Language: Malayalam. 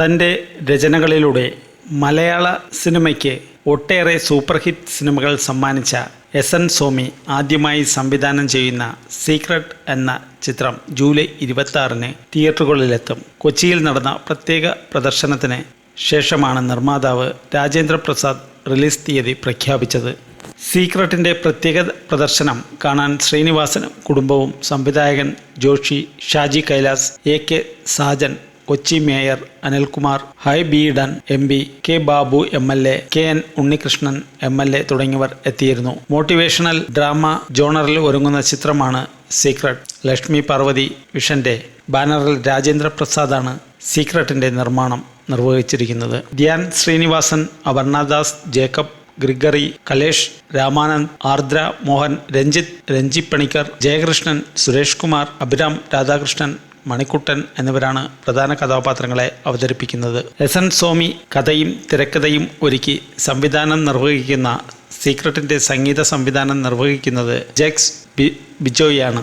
തന്റെ രചനകളിലൂടെ മലയാള സിനിമയ്ക്ക് ഒട്ടേറെ സൂപ്പർ ഹിറ്റ് സിനിമകൾ സമ്മാനിച്ച എസ് എൻ സോമി ആദ്യമായി സംവിധാനം ചെയ്യുന്ന സീക്രട്ട് എന്ന ചിത്രം ജൂലൈ ഇരുപത്തി തിയേറ്ററുകളിലെത്തും. കൊച്ചിയിൽ നടന്ന പ്രത്യേക പ്രദർശനത്തിന് ശേഷമാണ് നിർമ്മാതാവ് രാജേന്ദ്ര പ്രസാദ് റിലീസ് തീയതി പ്രഖ്യാപിച്ചത്. സീക്രട്ടിന്റെ പ്രത്യേക പ്രദർശനം കാണാൻ ശ്രീനിവാസനും കുടുംബവും സംവിധായകൻ Joshi Shaji Kailas A K Sajan Kochi mayor Anilkumar high ബീഡൻ don't M P K Babu M L A K N Unnikrishnan M L A തുടങ്ങിയവർ എത്തിയിരുന്നു. മോട്ടിവേഷണൽ ഡ്രാമ ജോണറിൽ ഒരുങ്ങുന്ന ചിത്രമാണ് സീക്രട്ട്. ലക്ഷ്മി പാർവതി വിഷന്റെ ബാനറിൽ രാജേന്ദ്ര പ്രസാദാണ് സീക്രട്ടിന്റെ നിർമ്മാണം നിർവഹിച്ചിരിക്കുന്നത്. ധ്യാൻ ശ്രീനിവാസൻ അപർണദാസ് ജേക്കബ് ഗ്രിഗറി കലേഷ് രാമാനന്ദ് ആർദ്ര മോഹൻ രഞ്ജിത്ത് രഞ്ജിപ്പണിക്കർ ജയകൃഷ്ണൻ സുരേഷ് കുമാർ അഭിരാം രാധാകൃഷ്ണൻ മണിക്കുട്ടൻ എന്നിവരാണ് പ്രധാന കഥാപാത്രങ്ങളെ അവതരിപ്പിക്കുന്നത്. എസ് എൻ സ്വാമി കഥയും തിരക്കഥയും ഒരുക്കി സംവിധാനം നിർവഹിക്കുന്ന സീക്രട്ടിന്റെ സംഗീത സംവിധാനം നിർവഹിക്കുന്നത് ജെക്സ് ബി ബിജോയാണ്